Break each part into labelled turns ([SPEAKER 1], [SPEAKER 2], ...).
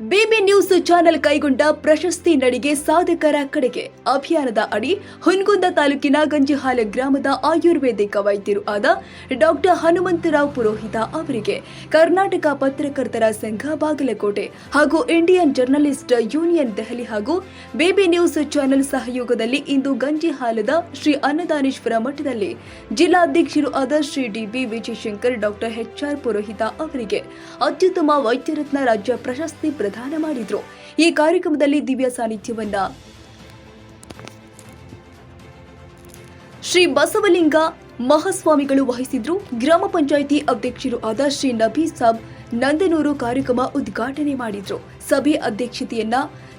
[SPEAKER 1] Bibi news channel ಕೈಗೊಂಡ ಪ್ರಶಸ್ತಿ ನಡಿಗೆ ಸಾಧಕರ ಕಡೆಗೆ ಅಭಿಯಾನದ ಅಡಿ ಹುನ್ಗುಂದ ತಾಲೂಕಿನ ಗಂಜಿಹಾಲ ಗ್ರಾಮದ ಆಯುರ್ವೇದಿಕ ವೈದ್ಯರು ಆದ ಡಾಕ್ಟರ್ ಹನುಮಂತರಾವ್ ಪುರೋಹಿತ ಅವರಿಗೆ ಕರ್ನಾಟಕ ಪತ್ರಕರ್ತರ ಸಂಘ ಬಾಗಲಕೋಟೆ ಹಾಗೂ ಇಂಡಿಯನ್ ಜರ್ನಲಿಸ್ಟ್ ಯೂನಿಯನ್ ದೆಹಲಿ ಹಾಗೂ ಬಿಬಿ ನ್ಯೂಸ್ ಚಾನೆಲ್ ಸಹಯೋಗದಲ್ಲಿ ಇಂದು ಗಂಜಿಹಾಲದ ಶ್ರೀ ಅನ್ನದಾನೇಶ್ವರ ಮಠದಲ್ಲಿ ಜಿಲ್ಲಾಧ್ಯಕ್ಷರು ಆದ Shri DB Vijayashankar, doctor HR Purohita ಅವರಿಗೆ ಅತ್ಯುತ್ತಮ ವೈದ್ಯರತ್ನ ರಾಜ್ಯ ಪ್ರಶಸ್ತಿ ಪ್ರದಾನ ಮಾಡಿದ್ರು. ಈ ಕಾರ್ಯಕ್ರಮದಲ್ಲಿ ದಿವ್ಯ ಸಾನ್ನಿಧ್ಯವನ್ನ ಶ್ರೀ ಬಸವಲಿಂಗ ಮಹಾಸ್ವಾಮಿಗಳು ವಹಿಸಿದ್ರು. ಗ್ರಾಮ ಪಂಚಾಯಿತಿ ಅಧ್ಯಕ್ಷರು ಆದ ಶ್ರೀ ನಬೀ ಸಾಬ್ ನಂದನೂರು ಕಾರ್ಯಕ್ರಮ ಉದ್ಘಾಟನೆ ಮಾಡಿದ್ರು. ಸಭೆ ಅಧ್ಯಕ್ಷತೆಯನ್ನ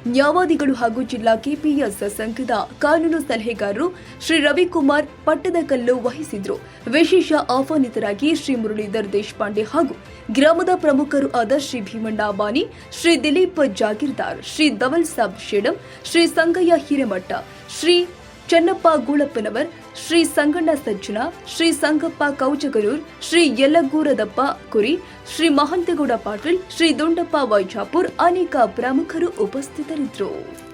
[SPEAKER 1] ನ್ಯಾವಾದಿಗಳು ಹಾಗೂ ಜಿಲ್ಲಾ ಕೆಪಿಎಸ್ ಸಂಘದ ಕಾನೂನು ಸಲಹೆಗಾರರು ಶ್ರೀ ರವಿಕುಮಾರ್ ಪಟ್ಟದಕಲ್ಲು ವಹಿಸಿದ್ರು. ವಿಶೇಷ ಆಹ್ವಾನಿತರಾಗಿ ಶ್ರೀ ಮುರಳೀಧರ್ ದೇಶಪಾಂಡೆ ಹಾಗೂ ಗ್ರಾಮದ ಪ್ರಮುಖರು ಆದ ಶ್ರೀ ಭೀಮಣ್ಣ ಅಬಾನಿ, ಶ್ರೀ ದಿಲೀಪ್ ಜಾಗೀರ್ದಾರ್, ಶ್ರೀ ಧವಲ್ ಸಾಬ್ ಶೇಡಂ, ಶ್ರೀ ಸಂಗಯ್ಯ ಹಿರೇಮಠ, ಶ್ರೀ ಚನ್ನಪ್ಪ ಗೂಳಪ್ಪನವರ್ ಶ್ರೀ ಸಂಗಣ್ಣ ಸಜ್ಜನ, ಶ್ರೀ ಸಂಗಪ್ಪ ಕೌಚಗರೂರ್ ಶ್ರೀ ಯಲ್ಲಗೂರದಪ್ಪ ಕುರಿ, ಶ್ರೀ ಮಹಂತೇಗೌಡ ಪಾಟೀಲ್, ಶ್ರೀ ದುಂಡಪ್ಪ ವೈಜಾಪುರ್ ಅನೇಕ ಪ್ರಮುಖರು ಉಪಸ್ಥಿತರಿದ್ದರು.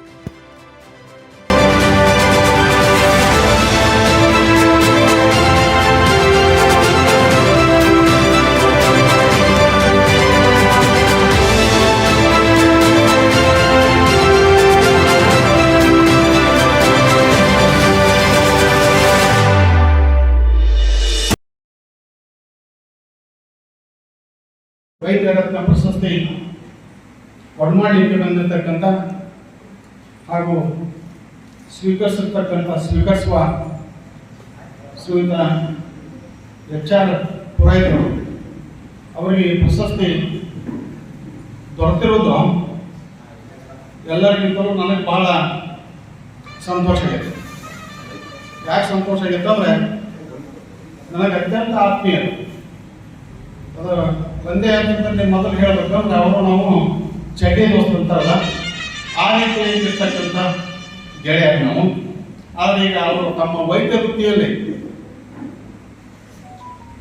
[SPEAKER 2] ವೈದ್ಯರತ್ನ ಪ್ರಶಸ್ತಿ ಒಡಮಾಡಿಕೆ ಬಂದಿರತಕ್ಕಂಥ ಹಾಗೂ ಸ್ವೀಕರಿಸಿರ್ತಕ್ಕಂಥ ಸ್ವೀಕರಿಸುವ ಶ್ರೀಯುತ ಎಚ್ ಆರ್ ಪುರೋಹಿತರು ಅವರಿಗೆ ಪ್ರಶಸ್ತಿ ದೊರೆತಿರೋದು ಎಲ್ಲರಿಗಿಂತಲೂ ನನಗೆ ಭಾಳ ಸಂತೋಷ ಆಗೈತೆ ಯಾಕೆ ಸಂತೋಷ ಆಗೈತೆ ಅಂದರೆ ನನಗೆ ಅತ್ಯಂತ ಆತ್ಮೀಯರು ಅದು ಒಂದೇ ಹಂತದಲ್ಲಿ ಮೊದಲು ಹೇಳಬೇಕಂದ್ರೆ ಅವರು ನಾವು ಚಡ್ಡಿ ದೋಸ್ತ ಆ ರೀತಿ ಇರ್ತಕ್ಕಂಥ ಗೆಳೆಯರು ನಾವು. ಆದರೆ ಈಗ ಅವರು ತಮ್ಮ ವೈದ್ಯ ವೃತ್ತಿಯಲ್ಲಿ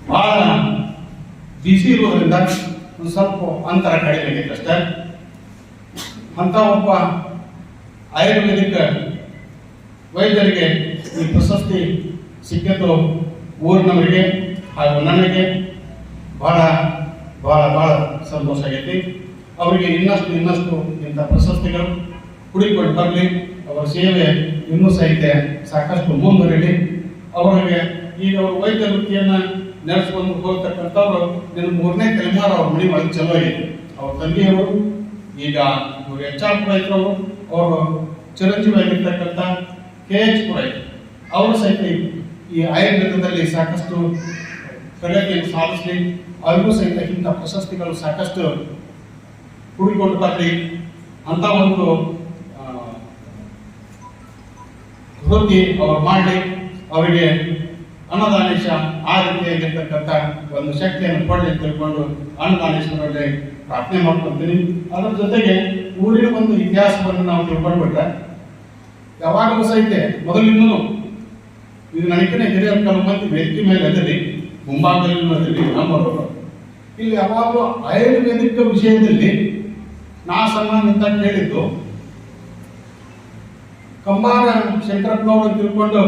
[SPEAKER 2] ಬಹಳ ಬಿಸಿ ಇರೋದ್ರಿಂದ ಒಂದು ಸ್ವಲ್ಪ ಅಂತರ ಕಡಿಮೆ ಆಗೈತೆ ಅಂತ ಒಬ್ಬ ಆಯುರ್ವೇದಿಕ್ ವೈದ್ಯರಿಗೆ ಈ ಪ್ರಶಸ್ತಿ ಸಿಕ್ಕಿದ್ದು ಊರಿನವರಿಗೆ ಹಾಗೂ ನನಗೆ ಬಹಳ ಭಾಳ ಭಾಳ ಸಂತೋಷ ಆಗೈತಿ. ಅವರಿಗೆ ಇನ್ನಷ್ಟು ಇನ್ನಷ್ಟು ಇಂಥ ಪ್ರಶಸ್ತಿಗಳು ಹುಡುಕೊಂಡು ಬರಲಿ. ಅವರ ಸೇವೆ ಇನ್ನೂ ಸಹಿತ ಸಾಕಷ್ಟು ಮುಂದುವರಿಲಿ. ಅವರಿಗೆ ಈಗ ಅವರು ವೈದ್ಯ ವೃತ್ತಿಯನ್ನು ನಡೆಸ್ಕೊಂಡು ಹೋಗ್ತಕ್ಕಂಥವ್ರು ನಿನ್ನ ಮೂರನೇ ತಲೆಮಾರು ಅವ್ರ ಮನೆ ಒಳಗೆ ಚಲೋ ಇದೆ ಅವ್ರ ತಂದೆಯವರು ಈಗ ಎಚ್ ಆರ್ ಪುರಾಯಿತರವರು ಅವರು ಚಿರಂಜೀವಿ ಆಗಿರ್ತಕ್ಕಂಥ ಕೆ ಎಚ್ ಪುರೋಹಿತ್ ಅವರು ಸಹಿತ ಈ ಆಯುರ್ವೇದದಲ್ಲಿ ಸಾಕಷ್ಟು ಪ್ರಗತಿಯನ್ನು ಸಾಧಿಸಲಿ ಅವರಿಗೂ ಸಹಿತ ಇಂಥ ಪ್ರಶಸ್ತಿಗಳು ಸಾಕಷ್ಟು ಹುಡುಕಿಕೊಂಡು ಬರಲಿ ಅಂತ ಒಂದು ವೃತ್ತಿ ಅವ್ರು ಮಾಡಲಿ, ಅವರಿಗೆ ಅನ್ನದಾನೇಶ ಆ ರೀತಿಯಾಗಿರ್ತಕ್ಕಂಥ ಒಂದು ಶಕ್ತಿಯನ್ನು ಕೊಡಲಿ ತಿಳ್ಕೊಂಡು ಅನ್ನದಾನೇಶ್ವರಲ್ಲಿ ಪ್ರಾರ್ಥನೆ ಮಾಡ್ಕೊತೀನಿ ಅದರ ಜೊತೆಗೆ ಊರಿನ ಒಂದು ಇತಿಹಾಸವನ್ನು ನಾವು ತಿಳ್ಕೊಂಡ್ಬಿಟ್ರೆ, ಯಾವಾಗಲೂ ಸಹಿತ ಮೊದಲಿಂದಲೂ ಇದು ನನಗೆ ಹಿರಿಯರ ಕೆಲವು ವ್ಯಕ್ತಿ ಮೇಲೆ ಅದರಿ ಮುಂಭಾಗದಲ್ಲಿ ನಮ್ಮ ಇಲ್ಲಿ ಯಾವಾಗಲೂ ಆಯುರ್ವೇದಿಕ ವಿಷಯದಲ್ಲಿ ನಾ ಅಂತ ಕೇಳಿದ್ದು ಕಂಬಾರ ಶಂಕರಪ್ಪನವರು ತಿಳ್ಕೊಂಡು